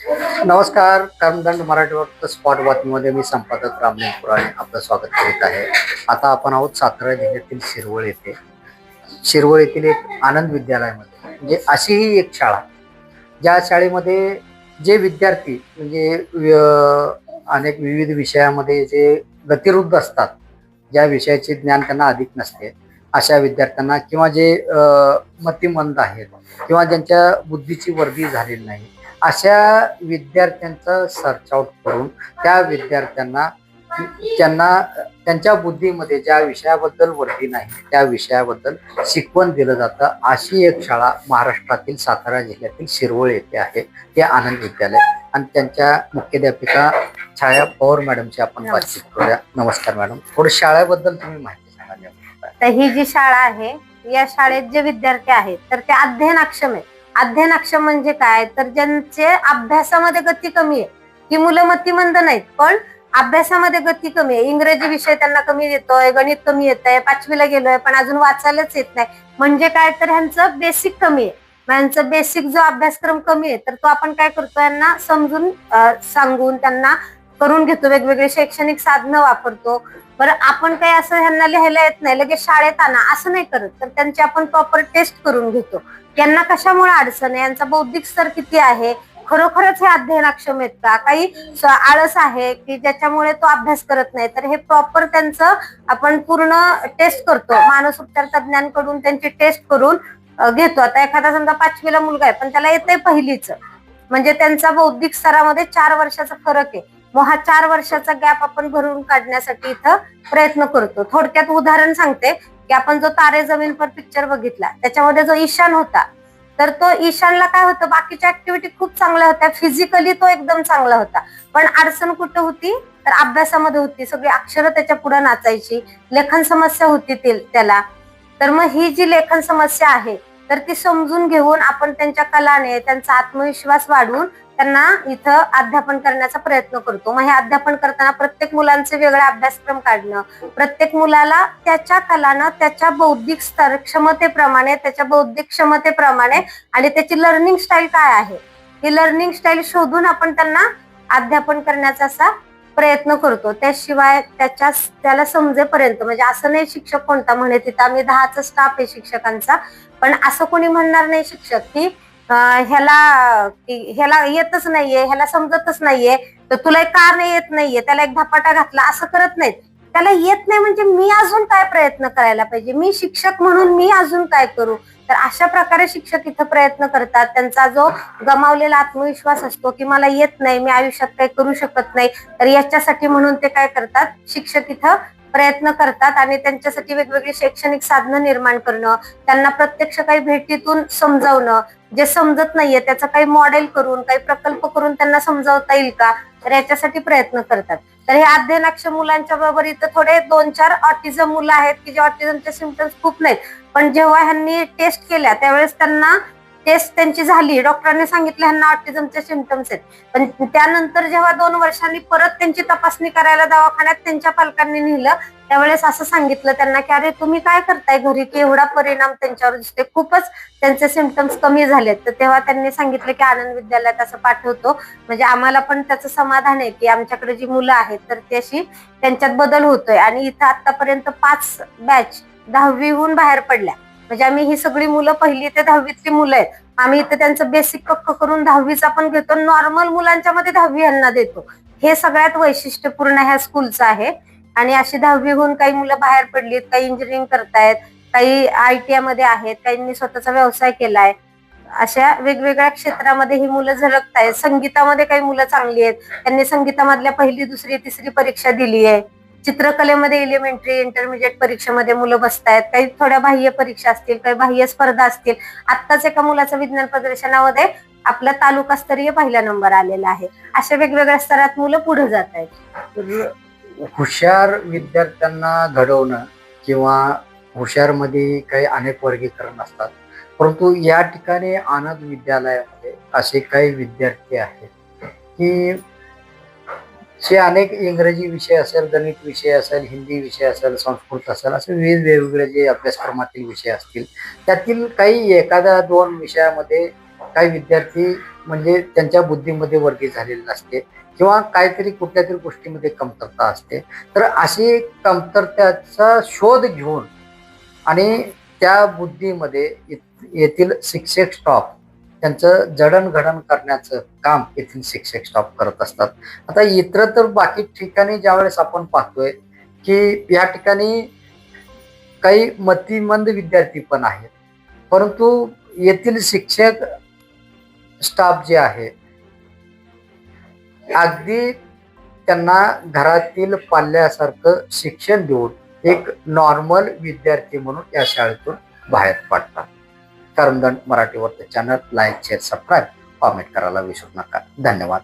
नमस्कार कर्मदंड मराठी वक्त स्पॉट बातमीमध्ये मी संपादक रामदेव पुराणे आपलं स्वागत करीत आहे. आता आपण आहोत सातारा जिल्ह्यातील शिरवळ येथे. शिरवळ येथील एक आनंद विद्यालयामध्ये. म्हणजे अशी ही एक शाळा. ज्या शाळेमध्ये जे विद्यार्थी म्हणजे अनेक विविध विषयामध्ये जे गतिरुद्ध असतात ज्या विषयाचे ज्ञान त्यांना अधिक नसते अशा विद्यार्थ्यांना किंवा जे मतिमंद आहेत किंवा ज्यांच्या बुद्धीची वर्दी झालेली नाही अशा विद्यार्थ्यांचा सर्च आउट करून त्या विद्यार्थ्यांना त्यांना त्यांच्या बुद्धीमध्ये ज्या विषयाबद्दल वर्दी नाही त्या विषयाबद्दल शिकवण दिलं जातं. अशी एक शाळा महाराष्ट्रातील सातारा जिल्ह्यातील शिरवळ येथे आहे. ते आनंद विद्यालय. आणि त्यांच्या मुख्याध्यापिका छाया पवार मॅडमची आपण बातचीत करूया. नमस्कार मॅडम. थोडं शाळेबद्दल तुम्ही माहिती सांगा. तर ही जी शाळा आहे या शाळेत जे विद्यार्थी आहेत तर ते अध्ययनाक्षम आहेत. अध्ययनाक्षम म्हणजे काय? तर ज्यांचे अभ्यासामध्ये गती कमी आहे ही मुलं मतिमंद नाहीत पण अभ्यासामध्ये गती कमी आहे. इंग्रजी विषय त्यांना कमी येतोय गणित कमी येत आहे पाचवीला गेलोय पण अजून वाचायलाच येत नाही. म्हणजे काय? तर ह्यांचं बेसिक कमी आहे. मग बेसिक जो अभ्यासक्रम कमी आहे तर तो आपण काय करतो यांना समजून सांगून त्यांना करून घेतो. वेगवेगळे शैक्षणिक साधनं वापरतो. बरं आपण काही असं ह्यांना लिहायला येत नाही. लगेच शाळेत आणा. असं नाही करत. तर त्यांची आपण प्रॉपर टेस्ट करून घेतो. यांना कशामुळे अडचण आहे? यांचा बौद्धिक स्तर किती आहे? खरोखरच हे अध्ययनाक्षम आहेत का? काही आळस आहे की ज्याच्यामुळे तो अभ्यास करत नाही? तर हे प्रॉपर त्यांचं आपण पूर्ण टेस्ट करतो. मानस उपचार तज्ञांकडून त्यांची टेस्ट करून घेतो. आता एखादा समजा पाचवीला मुलगा आहे पण त्याला येते पहिलीच. म्हणजे त्यांचा बौद्धिक स्तरामध्ये चार वर्षाचा फरक आहे. मग हा चार वर्षाचा गॅप आपण भरून काढण्यासाठी इथं प्रयत्न करतो. थोडक्यात उदाहरण सांगते. की आपण जो तारे जमीन पर पिक्चर बघितला त्याच्यामध्ये जो ईशान होता तर तो ईशानला काय होतं बाकीच्या ऍक्टिव्हिटी खूप चांगल्या होत्या. फिजिकली तो एकदम चांगला होता. पण अडचण कुठं होती? तर अभ्यासामध्ये होती. सगळी अक्षरं त्याच्या पुढे नाचायची. लेखन समस्या होती त्याला. तर मग ही जी लेखन समस्या आहे तर ती समजून घेऊन आपण त्यांच्या कलाने त्यांचा आत्मविश्वास वाढवून त्यांना इथं अध्यापन करण्याचा प्रयत्न करतो. मग हे अध्यापन करताना प्रत्येक मुलांचे वेगळे अभ्यासक्रम काढणं प्रत्येक मुलाला त्याच्या कलानं त्याच्या बौद्धिक स्तर क्षमतेप्रमाणे त्याच्या बौद्धिक क्षमतेप्रमाणे आणि त्याची लर्निंग स्टाईल काय आहे? ही लर्निंग स्टाईल शोधून आपण त्यांना अध्यापन करण्याचा असा प्रयत्न करतो. त्याशिवाय त्याच्या त्याला समजेपर्यंत म्हणजे असं नाही शिक्षक कोणता म्हणे तिथं आम्ही दहाचा स्टाफ आहे शिक्षकांचा पण असं कोणी म्हणणार नाही शिक्षक की ह्याला ह्याला येतच नाहीये ह्याला समजतच नाहीये तर तुला एक कार नाही येत नाहीये त्याला एक धपाटा घातला असं करत नाहीत. त्याला येत नाही म्हणजे मी अजून काय प्रयत्न करायला पाहिजे? मी शिक्षक म्हणून मी अजून काय करू? तर अशा प्रकारे शिक्षक इथं प्रयत्न करतात. त्यांचा जो गमावलेला आत्मविश्वास असतो की मला येत नाही मी आयुष्यात काही करू शकत नाही तर याच्यासाठी म्हणून ते काय करतात? शिक्षक इथं प्रयत्न करतात आणि त्यांच्यासाठी वेगवेगळी शैक्षणिक साधनं निर्माण करणं त्यांना प्रत्यक्ष काही भेटीतून समजावणं. जे समजत नाहीये त्याचं काही मॉडेल करून काही प्रकल्प करून त्यांना समजावता येईल का? तर याच्यासाठी प्रयत्न करतात. तर हे अध्ययनाक्षम मुलांच्या बरोबर इथं थोडे दोन चार ऑटिझम मुलं आहेत की जे ऑटिझमचे सिमटम्स खूप नाहीत. पण जेव्हा ह्यांनी टेस्ट केल्या त्यावेळेस त्यांना टेस्ट त्यांची झाली डॉक्टरांनी सांगितलं ह्यांना ऑटिझमचे सिमटम्स आहेत. पण त्यानंतर जेव्हा दोन वर्षांनी परत त्यांची तपासणी करायला दवाखान्यात त्यांच्या पालकांनी नेलं त्यावेळेस असं सांगितलं त्यांना की अरे तुम्ही काय करताय घरी? की एवढा परिणाम त्यांच्यावर दिसते खूपच त्यांचे सिमटम्स कमी झालेत. तर तेव्हा त्यांनी सांगितलं की आनंद विद्यालयात असं पाठवतो. म्हणजे आम्हाला पण त्याचं समाधान आहे की आमच्याकडे जी मुलं आहेत तर ती अशी त्यांच्यात बदल होतोय. आणि इथं आतापर्यंत पाच बॅच दहावीहून बाहेर पडल्या. म्हणजे आम्ही ही सगळी मुलं पहिली ते दहावीतली मुलं आहेत. आम्ही इथं त्यांचं बेसिक पक्क करून दहावीच आपण घेतो. नॉर्मल मुलांच्या मध्ये दहावी यांना देतो. हे सगळ्यात वैशिष्ट्यपूर्ण ह्या स्कूलचं आहे. आणि अशी दहावीहून काही मुलं बाहेर पडलीत काही इंजिनिअरिंग करतायत काही आय टी आयमध्ये आहेत काहींनी स्वतःचा व्यवसाय केलाय. अशा वेगवेगळ्या क्षेत्रामध्ये ही मुलं झळकतायत. संगीतामध्ये काही मुलं चांगली आहेत. त्यांनी संगीतामधल्या पहिली दुसरी तिसरी परीक्षा दिली आहे चित्रकलेमध्ये एलिमेंटरी इंटरमिजिएट परीक्षेमध्ये मुलं बसतायत. काही थोड्या बाह्य परीक्षा असतील काही बाह्य स्पर्धा असतील. आत्ताच एका मुलाचं विज्ञान प्रदर्शनामध्ये आपला तालुकास्तरीय पहिला नंबर आलेला आहे. अशा वेगवेगळ्या स्तरात मुलं पुढे जात आहेत. हुशार विद्यार्थ्यांना घडवणं किंवा हुशारमध्ये काही अनेक वर्गीकरण असतात. परंतु या ठिकाणी आनंद विद्यालयामध्ये असे काही विद्यार्थी आहेत की असे अनेक इंग्रजी विषय असेल गणित विषय असेल हिंदी विषय असेल संस्कृत असेल असे विविध वेगवेगळे जे अभ्यासक्रमातील विषय असतील त्यातील काही एखाद्या दोन विषयामध्ये काही विद्यार्थी म्हणजे त्यांच्या बुद्धीमध्ये वर्गी झालेले नसते किंवा काहीतरी कुठल्या तरी गोष्टीमध्ये कमतरता असते. तर अशी कमतरतेचा शोध घेऊन आणि त्या बुद्धीमध्ये येथील शिक्षक स्टॉप त्यांचं जडणघडण करण्याचं काम येथील शिक्षक स्टॉप करत असतात. आता इतर तर बाकी ठिकाणी ज्यावेळेस आपण पाहतोय की या ठिकाणी काही मतिमंद विद्यार्थी पण आहेत. परंतु येथील शिक्षक स्टाफ जे आहे अगदी त्यांना घरातील पाल्यासारखं शिक्षण देऊन एक नॉर्मल विद्यार्थी म्हणून या शाळेतून बाहेर पडतात. तरंगण मराठीवरचं channel like share subscribe comment करायला विसरू नका. धन्यवाद.